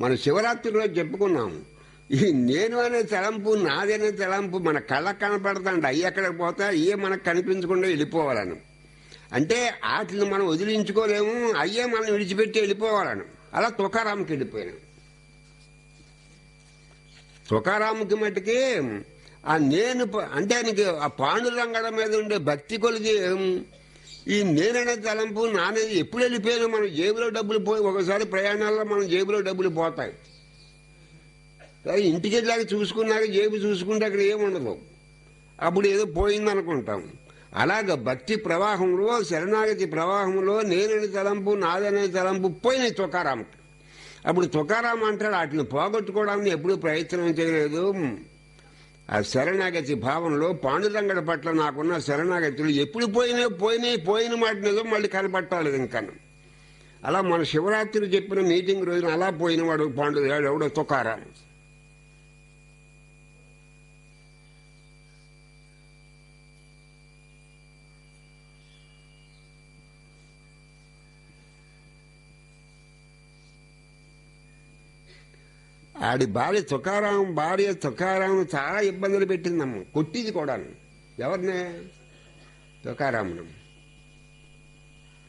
మన శివరాత్రిలో చెప్పుకున్నాము ఈ నేను అనే తలంపు నాదనే తలంపు మన కళ్ళకు కనపడతాండి. అవి ఎక్కడికి పోతా అయ్యే మనకు కనిపించకుండా వెళ్ళిపోవాలను. అంటే వాటిని మనం వదిలించుకోలేము అయ్యే మనం విడిచిపెట్టి వెళ్ళిపోవాలని. అలా తుకారాంకి వెళ్ళిపోయాను. తుకారాముకి మటుకి ఆ నేను అంటే ఆయనకి ఆ పాండురంగడ మీద ఉండే భక్తి కొలిది ఈ నేననే తలంపు నానేది ఎప్పుడు వెళ్ళిపోయాను మన జేబులో డబ్బులు పోయి ఒకసారి ప్రయాణాల్లో మనం జేబులో డబ్బులు పోతాయి. కానీ ఇంటికి వెళ్ళాక చూసుకున్నాక జేబు చూసుకుంటే అక్కడ ఏముండదు అప్పుడు ఏదో పోయింది అనుకుంటాం అలాగ భక్తి ప్రవాహంలో శరణాగతి ప్రవాహంలో నేనని తలంపు నాదనే తలంపు పోయినాయి తుకారాం అప్పుడు తుకారాం అంటాడు వాటిని పోగొట్టుకోవడానికి ఎప్పుడూ ప్రయత్నం చేయలేదు. ఆ శరణాగతి భావంలో పాండురంగడ పట్ల నాకున్న శరణాగతులు ఎప్పుడు పోయినా పోయినాయి పోయిన మాట నిజం మళ్ళీ కనపట్టాలి ఇంకా. అలా మన శివరాత్రి చెప్పిన మీటింగ్ రోజున అలా పోయినవాడు పాండు ఎవడో తుకారా ఆడి భార్య తుకారాం భార్య తుకారాం చాలా ఇబ్బందులు పెట్టిందమ్మ. కొట్టింది కూడా ఎవరినే? తుకారామును.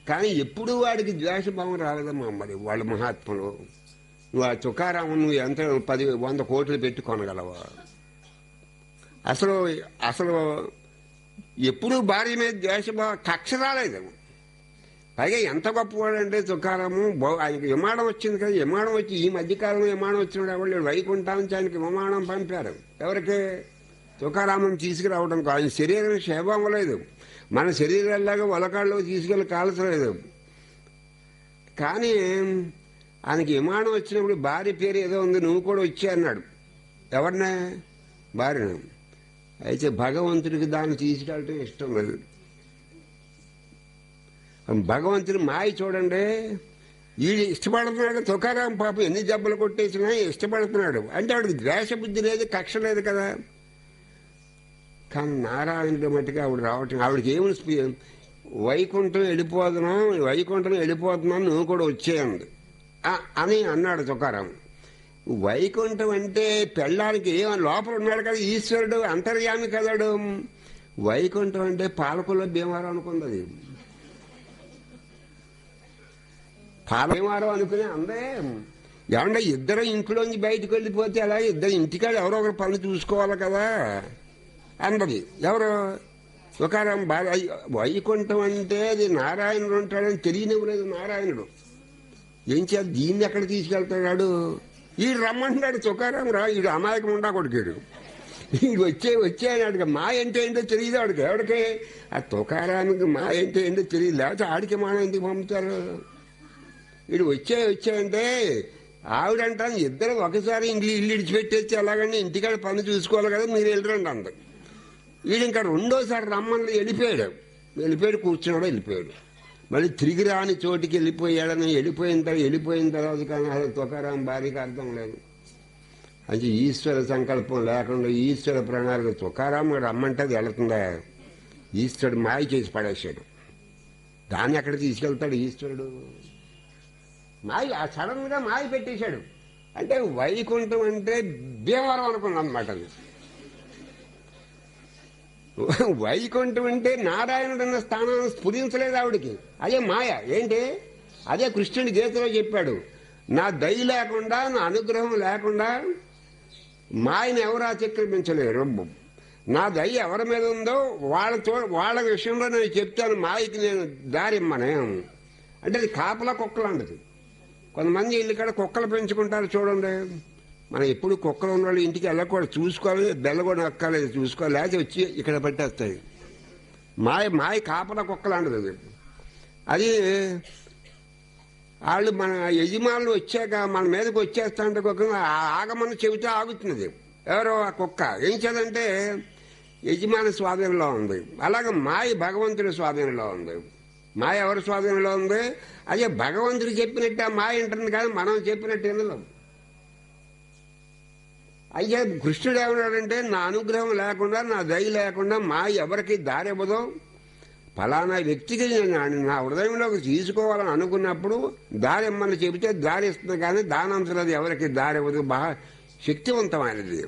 కానీ ఎప్పుడూ వాడికి ద్వేషభావం రాలేదమ్మా మరి వాళ్ళ మహాత్ములు. నువ్వు ఆ తుకారాము నువ్వు ఎంత పది వంద కోట్లు పెట్టి కొనగలవా? అసలు అసలు ఎప్పుడూ భార్య మీద ద్వేషభావం కక్ష రాలేదేమో పైగా ఎంత గొప్పవాడంటే తుకారాము ఆయనకి విమానం వచ్చింది కదా విమానం వచ్చి ఈ మధ్యకాలంలో విమానం వచ్చినాడు ఎవరు వైకుంఠం నుంచి ఆయనకి విమానం పంపారు. ఎవరికి? తుకారామం తీసుకురావడం ఆయన శరీరం క్షేమం లేదు మన శరీరాల్లాగా వలకాళ్ళు తీసుకెళ్ళి కాల్చలేదు. కానీ ఆయనకి విమానం వచ్చినప్పుడు భార్య పేరు ఏదో ఉంది నువ్వు కూడా వచ్చి అన్నాడు. ఎవరినే? భార్యను. అయితే భగవంతుడికి దాన్ని తీసుకెళ్ళటం ఇష్టం లేదు. భగవంతుని మాయ చూడండి. వీడు ఇష్టపడుతున్నాడు తుకారాం పాపం ఎన్ని దెబ్బలు కొట్టేసినా ఇష్టపడుతున్నాడు. అంటే ఆవిడకి ద్వేష బుద్ధి లేదు కక్ష లేదు కదా. కానీ నారాయణుడు మట్టుకు ఆవిడ రావటం ఆవిడకి ఏమి వైకుంఠం వెళ్ళిపోతున్నాం వైకుంఠం వెళ్ళిపోతున్నాం నువ్వు కూడా వచ్చేయండి. అని అన్నాడు తుకారాం. వైకుంఠం అంటే పెళ్ళానికి లోపల ఉన్నాడు కదా ఈశ్వరుడు అంతర్యామి కదాడు. వైకుంఠం అంటే పాలకుల భీమారం అనుకుంది అది అనుకుని అందే. ఏమంటే ఇద్దరు ఇంట్లోంచి బయటకు వెళ్ళిపోతే అలా ఇద్దరు ఇంటికాడ ఎవరో ఒకరు పని చూసుకోవాలి కదా. అన్నది. ఎవరు? తుకారాం బాగా వైకుంఠం అంటే అది నారాయణుడు ఉంటాడని తెలియనివ్వలేదు నారాయణుడు. ఏం చేయాలి? దీన్ని ఎక్కడ తీసుకెళ్తాడు ఈ రమ్మంటున్నాడు తుకారాం రా ఈడు అమాయకం ఉండా కొడుకాడు. ఈడు వచ్చే వచ్చే అడిగా మా అంటే ఏంటో తెలియదు ఆడికి? ఎవడికి? ఆ తుకారానికి మా అంటే ఏంటో తెలియదు లేకపోతే ఆడికి మా ఎందుకు పంపుతారు? వీడు వచ్చే వచ్చాయంటే ఆవిడంటాను ఇద్దరు ఒకసారి ఇంటి ఇల్లు ఇడిచిపెట్టేసి ఎలాగంటే ఇంటికాడ పని చూసుకోవాలి కదా మీరు వెళ్ళరండి అంద. వీడు ఇంకా రెండోసారి రమ్మని వెళ్ళిపోయాడు. వెళ్ళిపోయాడు కూర్చున్నాడు వెళ్ళిపోయాడు. మళ్ళీ తిరిగి రాని చోటికి వెళ్ళిపోయాడని వెళ్ళిపోయిన తర్వాత వెళ్ళిపోయిన తర్వాత కానీ అసలు తుకారాం భార్యకి అర్థం లేదు. అంటే ఈశ్వర సంకల్పం లేకుండా ఈశ్వర ప్రణాళిక తుకారాం రమ్మంటే అది వెళుతుందా? ఈశ్వరుడు మాయ చేసి పడేశాడు. దాన్ని ఎక్కడ తీసుకెళ్తాడు ఈశ్వరుడు? మాయ ఆ సడన్గా మాయ పెట్టేశాడు. అంటే వైకుంఠం అంటే భీమవరం అనుకున్నాం వైకుంఠం అంటే నారాయణుడు అన్న స్థానాన్ని స్ఫురించలేదు ఆవిడికి. అదే మాయ. ఏంటి? అదే కృష్ణుడి గీతలో చెప్పాడు. నా దయ లేకుండా నా అనుగ్రహం లేకుండా మాయను ఎవరు అతిక్రమించలేరు నా దయ ఎవరి మీద ఉందో వాళ్ళతో వాళ్ళ విషయంలో నేను చెప్తాను. మాయకి నేను దారిమ్మనే అంటే అది కాపలా కుక్కలాంటిది. కొంతమంది ఇల్లు కాడ కుక్కలు పెంచుకుంటారు చూడండి. మనం ఎప్పుడు కుక్కలు ఉన్న వాళ్ళు ఇంటికి వెళ్ళకూడదు. చూసుకోవాలి బెల్ల కూడా నొక్కాలి చూసుకోవాలి. లేకపోతే వచ్చి ఇక్కడ పెట్టేస్తాయి. మాయ మాయ కాపల కుక్కలాంటిది అది. అది వాళ్ళు మన యజమానులు వచ్చాక మన మీదకి వచ్చేస్తా అంటే కుక్క ఆగమని చెబితే ఆగుతున్నది. ఎవరో ఆ కుక్క. ఏం చేదంటే యజమాని స్వాధీనంలో ఉంది. అలాగే మాయ భగవంతుడి స్వాధీనంలో ఉంది. మాయ ఎవరి స్వాధీనంలో ఉంది? అదే భగవంతుడు చెప్పినట్టు ఆ మాయ ఉంటుంది కానీ మనం చెప్పినట్టు వినలేము అయ్యా కృష్ణుడు ఏమన్నాడంటే నా అనుగ్రహం లేకుండా నా దయ లేకుండా మా ఎవరికి దారి ఇవ్వదు ఫలానా వ్యక్తికి నేను నా హృదయంలోకి తీసుకోవాలని అనుకున్నప్పుడు దారి ఇమ్మని చెబితే దారి ఇస్తుంది కానీ దానంతరం అది ఎవరికి దారి ఇవ్వదు బాగా శక్తివంతమైనది.